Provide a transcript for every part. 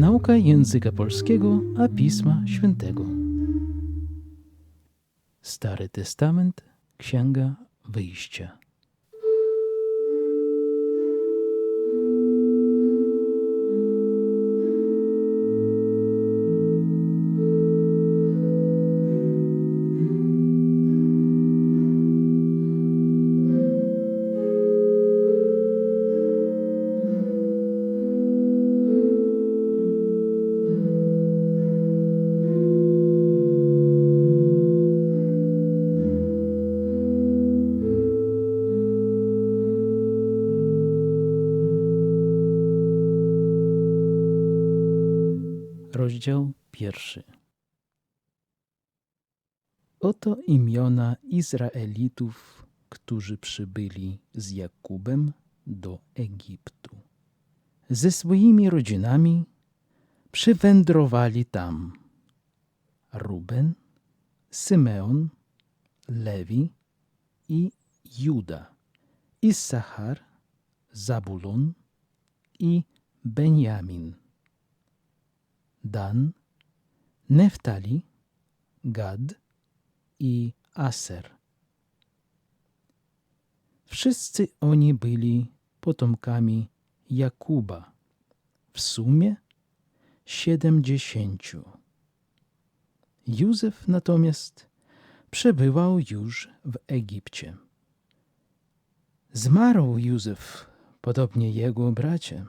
Nauka języka polskiego, a Pisma Świętego. Stary Testament, Księga Wyjścia. Rozdział pierwszy. Oto imiona Izraelitów, którzy przybyli z Jakubem do Egiptu. Ze swoimi rodzinami przywędrowali tam Ruben, Symeon, Lewi i Juda, Issachar, Zabulon i Benjamin. Dan, Neftali, Gad i Aser. Wszyscy oni byli potomkami Jakuba, w sumie siedemdziesięciu. Józef natomiast przebywał już w Egipcie. Zmarł Józef, podobnie jego bracie.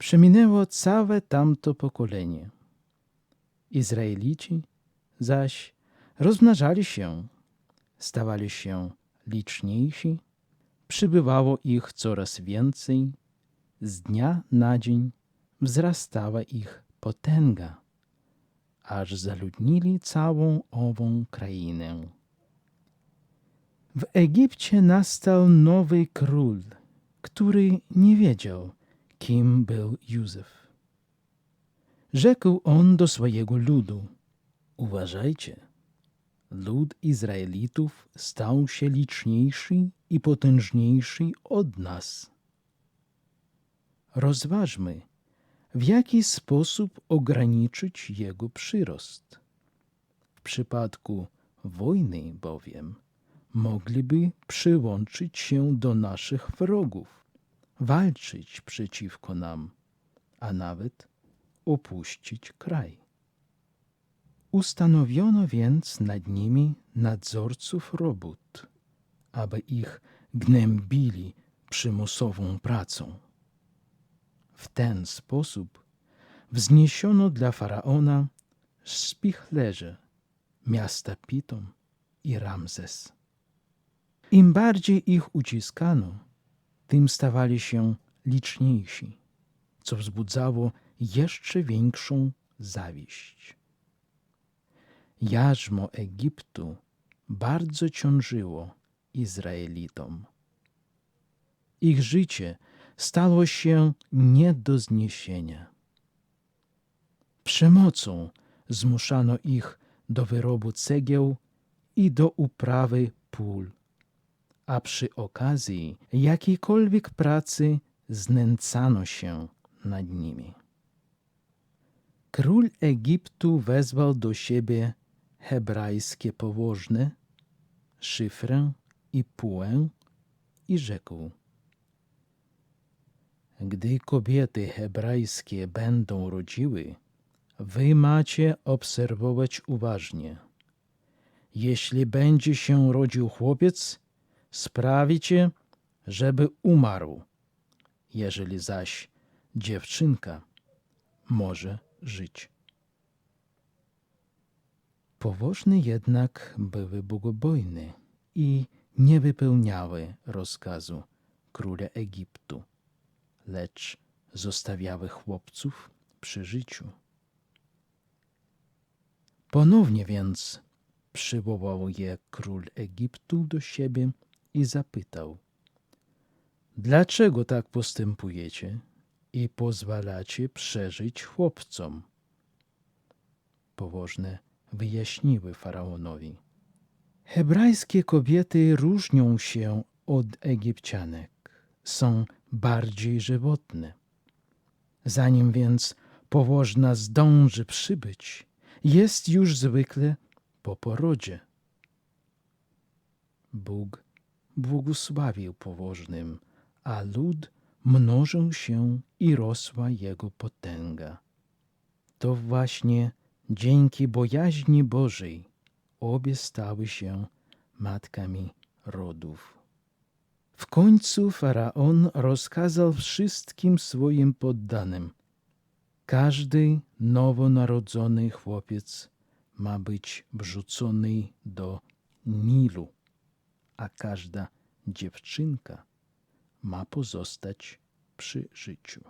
Przeminęło całe tamto pokolenie. Izraelici zaś rozmnażali się, stawali się liczniejsi, przybywało ich coraz więcej, z dnia na dzień wzrastała ich potęga, aż zaludnili całą ową krainę. W Egipcie nastał nowy król, który nie wiedział, kim był Józef. Rzekł on do swojego ludu: Uważajcie, lud Izraelitów stał się liczniejszy i potężniejszy od nas. Rozważmy, w jaki sposób ograniczyć jego przyrost. W przypadku wojny bowiem mogliby przyłączyć się do naszych wrogów walczyć przeciwko nam, a nawet opuścić kraj. Ustanowiono więc nad nimi nadzorców robót, aby ich gnębili przymusową pracą. W ten sposób wzniesiono dla faraona spichlerze miasta Pitom i Ramzes. Im bardziej ich uciskano, tym stawali się liczniejsi, co wzbudzało jeszcze większą zawiść. Jarzmo Egiptu bardzo ciążyło Izraelitom. Ich życie stało się nie do zniesienia. Przemocą zmuszano ich do wyrobu cegieł i do uprawy pól a przy okazji jakiejkolwiek pracy znęcano się nad nimi. Król Egiptu wezwał do siebie hebrajskie położne, szyfrę i pułę i rzekł Gdy kobiety hebrajskie będą rodziły, wy macie obserwować uważnie. Jeśli będzie się rodził chłopiec, sprawicie, żeby umarł. Jeżeli zaś dziewczynka może żyć. Powożne jednak były bogobojne i nie wypełniały rozkazu króla Egiptu, lecz zostawiały chłopców przy życiu. Ponownie więc przywołał je król Egiptu do siebie i zapytał: Dlaczego tak postępujecie i pozwalacie przeżyć chłopcom? Położne wyjaśniły faraonowi. Hebrajskie kobiety różnią się od Egipcianek, są bardziej żywotne. Zanim więc położna zdąży przybyć, jest już zwykle po porodzie. Bóg błogosławił położnym, a lud mnożył się i rosła jego potęga. To właśnie dzięki bojaźni Bożej obie stały się matkami rodów. W końcu faraon rozkazał wszystkim swoim poddanym: Każdy nowonarodzony chłopiec ma być wrzucony do Nilu, a każda dziewczynka ma pozostać przy życiu.